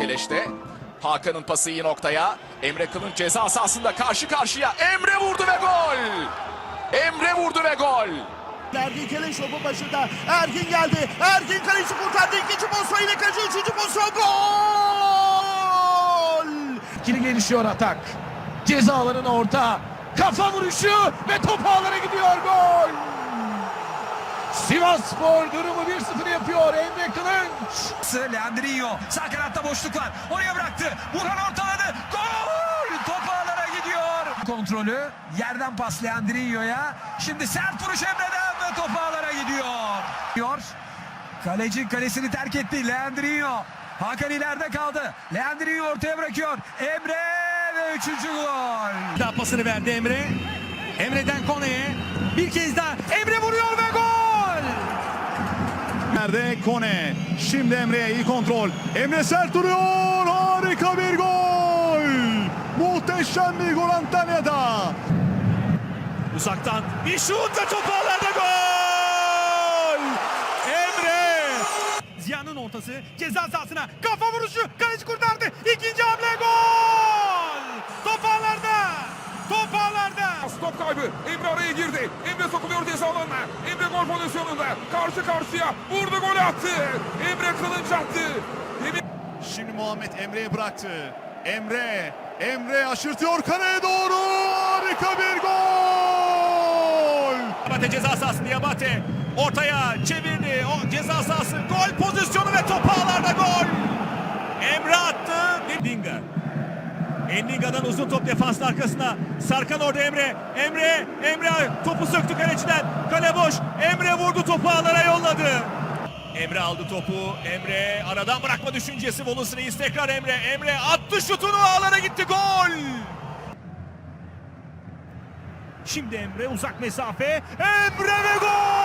Keleş'te. Hakan'ın pası iyi noktaya. Emre Kılınç ceza sahasında karşı karşıya. Emre vurdu ve gol. Emre vurdu ve gol. Ergin Keleş topu başında. Ergin geldi. Ergin Keleş'i kurtardı. İkinci pozisyon ile kaçıyor. Üçüncü pozisyon gol! İkili gelişiyor atak. Ceza alanına orta. Kafa vuruşu ve top ağlara gidiyor gol. Sivas Spor durumu 1-0 yapıyor Emre Kılınç. Leandrinho sağ kanatta boşluk var. Oraya bıraktı. Burhan ortaladı. Gol! Top ağlara gidiyor. Kontrolü yerden pas Leandrinho'ya. Şimdi sert vuruş Emre'den ve top ağlara gidiyor. Diyor. Kaleci kalesini terk etti. Leandrinho. Hakan ileride kaldı. Leandrinho ortaya bırakıyor. Emre ve üçüncü gol. Daha pasını verdi Emre. Emre'den Kone'ye. Bir kez daha Emre vuruyor ve gol! Nerede Kone? Şimdi Emre'ye iyi kontrol. Emre sert duruyor. Harika bir gol. Muhteşem bir gol Antalya'da. Uzaktan bir şut ve top ağlarda gol! Emre! Ziya'nın ortası ceza sahasına kafa vuruşu kaleci kurtardı. İkinci hamle gol! Top ağlarda! Top ağlarda! Stop kaybı. Emre araya girdi. Emre sokuluyor ceza alanına. Emre gol pozisyonunda. Karşı karşıya. Vurdu golü attı. Emre kılınç attı. Emre Şimdi Muhammed Emre'ye bıraktı. Emre, Emre aşırtıyor kaleye doğru. Harika bir gol. Abate ceza sahası Diabate ortaya çevirdi. O ceza sahası gol pozisyonu ve top ağlarda gol. Emre attı. Endinga. Endinga'dan uzun top defansın arkasına. Sarkan orada Emre. Emre, Emre topu söktü kaleciden. Kale boş. Emre vurdu topu ağlara yolladı. Emre aldı topu. Emre aradan bırakma düşüncesi. Volus Reis tekrar Emre. Emre attı şutunu ağlara gitti. Gol. Şimdi Emre uzak mesafe. Emre ve gol!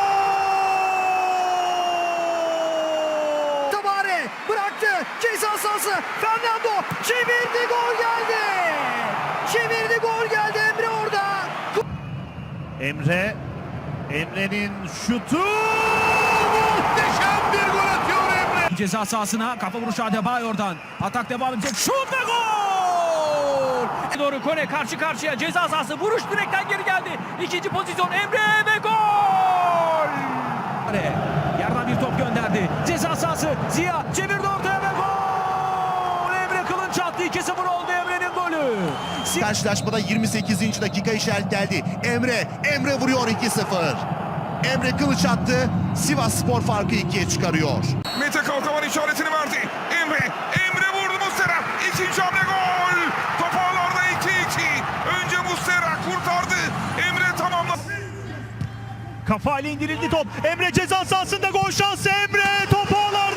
Bıraktı. Ceza sahası. Fernando çevirdi gol geldi. Çevirdi gol geldi Emre orada. Emre. Emre'nin şutu. Muhteşem bir gol atıyor Emre. Ceza sahasına kafa vuruşu Adebayor'dan. Atak devam edecek. Şut ve gol! Doğru Kone karşı karşıya ceza sahası vuruş direkten geri geldi. İkinci pozisyon Emre ve gol! Bir top gönderdi. Ceza sahası Ziya çevirdi ortaya ve gol! Emre Kılınç attı. 2-0 oldu Emre'nin golü. Karşılaşmada 28. dakika işaret geldi. Emre, Emre vuruyor 2-0. Emre kılıç attı. Sivas Spor farkı 2'ye çıkarıyor. Mete Kalkavan işaretini verdi. Emre. Emre Kafa ile indirildi top. Emre ceza sahasında gol şansı. Emre top ağlarda